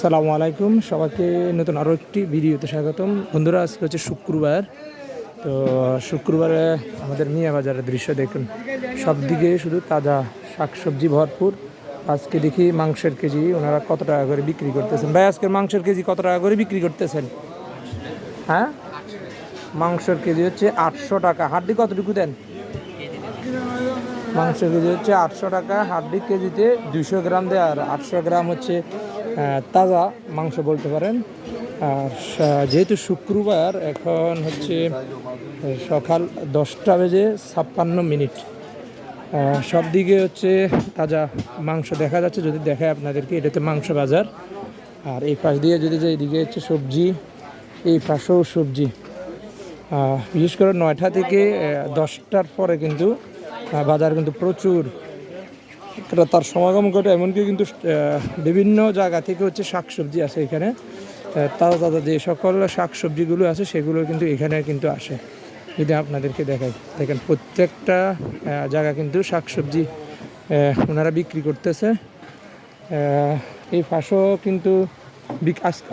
সালামু আলাইকুম। সবাইকে নতুন আরও একটি ভিডিওতে স্বাগতম। বন্ধুরা, আজকে হচ্ছে শুক্রবার। তো শুক্রবারে আমাদের মিয়া বাজারের দৃশ্য দেখুন। সব দিকে শুধু তাজা শাকসবজি ভরপুর। আজকে দেখি মাংসের কেজি ওনারা কত টাকা করে বিক্রি করতেছেন। ভাই, আজকের মাংসের কেজি কত টাকা করে বিক্রি করতেছেন? হ্যাঁ? মাংসের কেজি হচ্ছে আটশো টাকা। হাড্ডি কতটুকু দেন? মাংস কেজি হচ্ছে আটশো টাকা হাড্ডি কেজিতে দুশো গ্রাম দেয়। আর আটশো গ্রাম হচ্ছে তাজা মাংস বলতে পারেন। আর যেহেতু শুক্রবার, এখন হচ্ছে সকাল দশটা বেজে ছাপ্পান্ন মিনিট। সব দিকে হচ্ছে তাজা মাংস দেখা যাচ্ছে। যদি দেখায় আপনাদেরকে, এটাতে মাংস বাজার। আর এই পাশ দিয়ে যদি যে এইদিকে হচ্ছে সবজি। এই পাশেও সবজি। বিশেষ করে নয়টা থেকে দশটার পরে কিন্তু বাজার কিন্তু প্রচুর। তার সমাগম ঘটে, এমনকি কিন্তু বিভিন্ন জায়গা থেকে হচ্ছে শাকসবজি আছে এখানে। তাজা তাজা যে সকল শাকসবজিগুলো আছে, সেগুলো কিন্তু এখানে কিন্তু আসে। যদি আপনাদেরকে দেখাই, দেখেন প্রত্যেকটা জায়গা কিন্তু শাকসবজি ওনারা বিক্রি করতেছে। এই ফাঁসও কিন্তু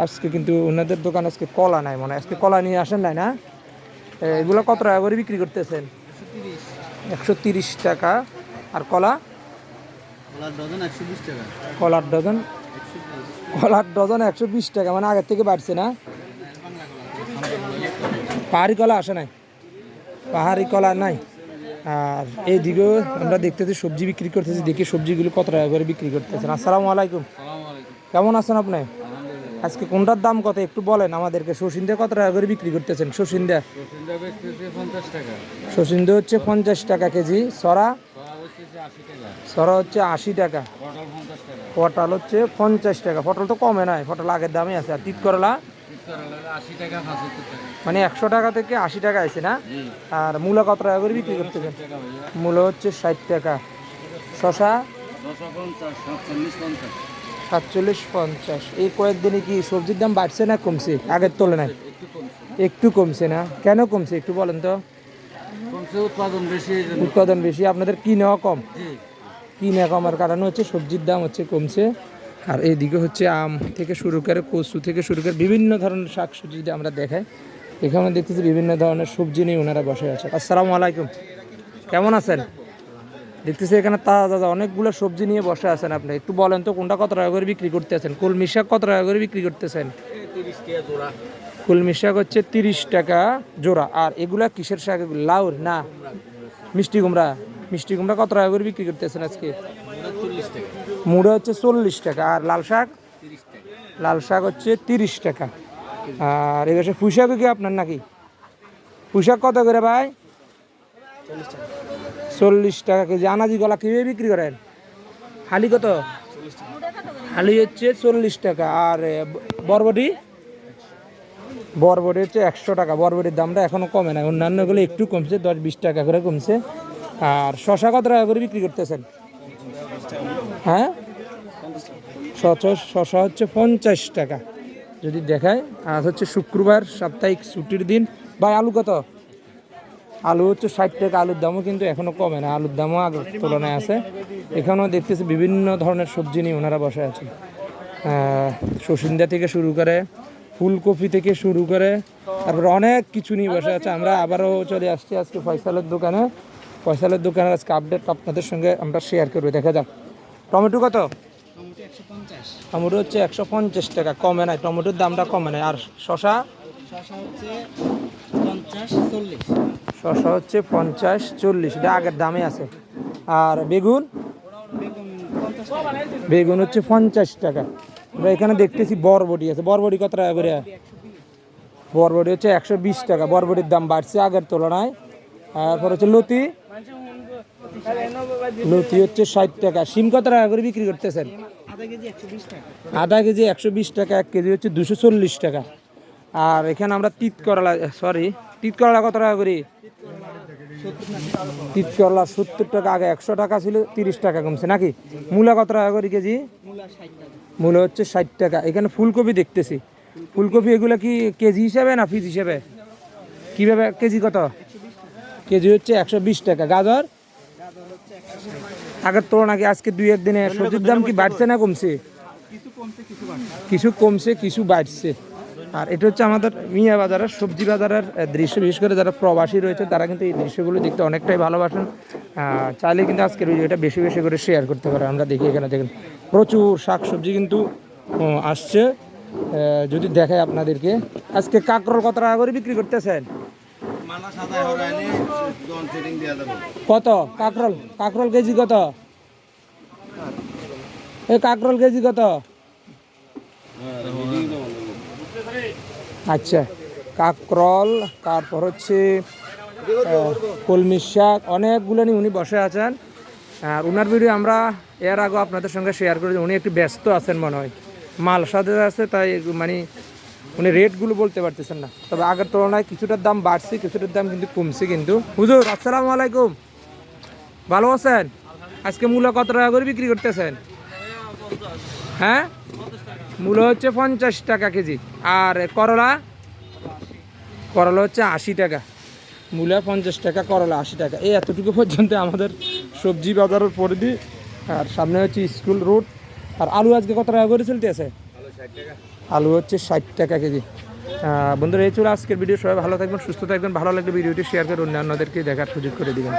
আজকে কিন্তু ওনাদের দোকান আজকে কলা নাই মনে আজকে কলা নিয়ে আসেন নাই না? এগুলো কত টাকা করে বিক্রি করতেছেন? একশো তিরিশ টাকা। আর কলা? কলার ডজন কলার ডজন? একশো বিশ টাকা মানে আগের থেকে বাড়ছে না? পাহাড়ি কলা আসে নাই? পাহাড়ি কলা নাই। আর এইদিকেও আমরা দেখতেছি সবজি বিক্রি করতেছি দেখি সবজিগুলো কত টাকা করে বিক্রি করতেছেন। আসসালামু আলাইকুম। কেমন আছেন আপনি? আজকে কোনটার দাম কত? একটু বলেন আমাদেরকে। শসিন্দা কত টাকা করে বিক্রি করতেছেন? শসিন্দা শসিন্দা হচ্ছে পঞ্চাশ টাকা কেজি। সরা? সরা হচ্ছে আশি টাকা। পটল হচ্ছে পঞ্চাশ টাকা। পটল তো কমে নয় পটল আগের দামে আছে। আর তিত করলা? মানে একশো টাকা থেকে আশি টাকা আছে না? আর মূলা কত টাকা করে বিক্রি করতেছেন? মূলা হচ্ছে ষাট টাকা। শশা সাতচল্লিশ পঞ্চাশ। এই কয়েকদিনে কি সবজির দাম বাড়ছে না কমছে? আগের তুলনায়। একটু কমছে না? কেন কমছে? একটু বলেন তো। উৎপাদন বেশি উৎপাদন বেশি। আপনাদের কি নেওয়া কম? জি। কি নেওয়া কমার কারণে হচ্ছে সবজির দাম হচ্ছে কমছে। আর এইদিকে হচ্ছে আম থেকে শুরু করে কচু থেকে শুরু করে বিভিন্ন ধরনের শাক সবজি যদি আমরা দেখাই। এখানে দেখতেছি বিভিন্ন ধরনের সবজি নিয়ে ওনারা বসে আছে আসসালামু আলাইকুম। কেমন আছেন? দেখতেছি এখানে তাজা তাজা অনেকগুলো সবজি নিয়ে বসে আছেন আপনি। একটু বলেন তো, কোনটা কত টাকা করে বিক্রি করতেছেন? কলমি শাক কত টাকা করে বিক্রি করতেছেন? কলমি শাক হচ্ছে তিরিশ টাকা জোড়া। আর এগুলা কিসের শাক? লাউর না? মিষ্টি কুমড়া। মিষ্টি কুমড়া কত টাকা করে বিক্রি করতেছেন আজকে? মুড়া হচ্ছে চল্লিশ টাকা। আর লাল শাক? লাল শাক হচ্ছে তিরিশ টাকা। আর এবার পুঁই শাকও কি আপনার নাকি? পুঁই শাক কত করে ভাই? চল্লিশ টাকা চল্লিশ টাকা কেজি। আনাজি গলা কীভাবে বিক্রি করেন? হালি কত? হালি হচ্ছে চল্লিশ টাকা। আর বরবটি? বরবটি হচ্ছে একশো টাকা। বরবটির দামটা এখনও কমে না অন্যান্যগুলো একটু কমছে, দশ বিশ টাকা করে কমছে। আর শশা কত টাকা করে বিক্রি করতেছেন? হ্যাঁ? শশা হচ্ছে পঞ্চাশ টাকা। যদি দেখায়, আর হচ্ছে শুক্রবার সাপ্তাহিক ছুটির দিন। ভাই, আলু কত? আলু হচ্ছে ষাট টাকা আলুর দামও কিন্তু এখনও কমে না। আলুর দামও আগের তুলনায় আছে। এখানেও দেখতেছি বিভিন্ন ধরনের সবজি নিয়ে ওনারা বসে আছে শসিন্দা থেকে শুরু করে, ফুলকপি থেকে শুরু করে, তারপরে অনেক কিছু নিয়ে বসে আছে। আমরা আবারও চলে আসছি আজকে ফয়সালের দোকানে। ফয়সালের দোকানের আজকে আপডেট আপনাদের সঙ্গে আমরা শেয়ার করব। দেখা যাক। টমেটো কত? টমেটো টমেটো হচ্ছে একশো পঞ্চাশ টাকা। কমে নাই। টমেটোর দামটা কমে নাই। আর শশা শশা হচ্ছে পঞ্চাশ, চল্লিশ। শশা হচ্ছে পঞ্চাশ চল্লিশ, এটা আগের দামে আছে। আর বেগুন? বেগুন হচ্ছে পঞ্চাশ টাকা। আমরা এখানে দেখতেছি বরবটি আছে। বরবটি কত টাকা করে? বরবটি হচ্ছে একশো বিশ টাকা। বরবটির দাম বাড়ছে আগের তুলনায়। তারপর হচ্ছে লতি। লতি হচ্ছে ষাট টাকা। সিম কত টাকা করে বিক্রি করতেছেন? আধা কেজি একশো বিশ টাকা, এক কেজি হচ্ছে দুশো চল্লিশ টাকা। আর এখানে আমরা তিত করলা সরি তিত করলা কত টাকা করি? তিত করলা সত্তর টাকা আগে একশো টাকা ছিল তিরিশ টাকা কমছে নাকি? মূলা কত টাকা করি কেজি? মূলা হচ্ছে ষাট টাকা। এখানে ফুলকপি দেখতেছি। ফুলকপি এগুলো কি কেজি হিসাবে না পিস হিসাবে? কীভাবে কেজি কত? কেজি হচ্ছে একশো বিশ টাকা। গাজর? আগের তুলনায় কি আজকে দুই একদিনে সবজির দাম কি বাড়ছে না কমছে? কিছু কমছে কিছু বাড়ছে। কিছু কমছে কিছু বাড়ছে। আর এটা হচ্ছে আমাদের মিয়া বাজারের সবজি বাজারের দৃশ্য। বিশেষ করে যারা প্রবাসী রয়েছে তারা কিন্তু এই দৃশ্যগুলো দেখতে অনেকটাই ভালোবাসেন। চাইলে কিন্তু আজকের ভিডিওটা বেশি বেশি করে শেয়ার করতে পারে আমরা দেখি এখানে দেখেন প্রচুর শাক সবজি কিন্তু আসছে। যদি দেখায় আপনাদেরকে আজকে কাঁকরোল কত টাকা করে বিক্রি করতেছেন? কত? কাঁকরোল কাঁকরোল কেজি কত? এই কাঁকরোল কেজি কত? আচ্ছা কাকরল, তারপর হচ্ছে কলমি শাক, অনেকগুলো নিয়ে উনি বসে আছেন। আর ওনার ভিডিও আমরা এর আগে আপনাদের সঙ্গে শেয়ার করেছি, উনি একটু ব্যস্ত আছেন মনে হয়। মাল সাথে আছে, তাই মানে উনি রেটগুলো বলতে পারতেছেন না। তবে আগের তুলনায় কিছুটার দাম বাড়ছে, কিছুটার দাম কিন্তু কমছে কিন্তু। হুজুর, আসসালামু আলাইকুম। ভালো আছেন? আজকে মূলা কত টাকা করে বিক্রি করতেছেন? হ্যাঁ? মূলো হচ্ছে পঞ্চাশ টাকা কেজি। আর করলা? করলা হচ্ছে আশি টাকা। মূলা পঞ্চাশ টাকা, করলা আশি টাকা। এই এতটুকু পর্যন্ত আমাদের সবজি বাজারের পরিধি। আর সামনে হচ্ছে স্কুল রোড। আর আলু আজকে কত টাকা করে চলতে চলতেছে আলু হচ্ছে ষাট টাকা কেজি। বন্ধুরা, এই ছিল আজকের ভিডিও। সবাই ভালো থাকবেন, সুস্থ থাকবেন। ভালো লাগলে ভিডিওটি শেয়ার করে অন্যান্যদেরকে দেখার সুযোগ করে দিবেন।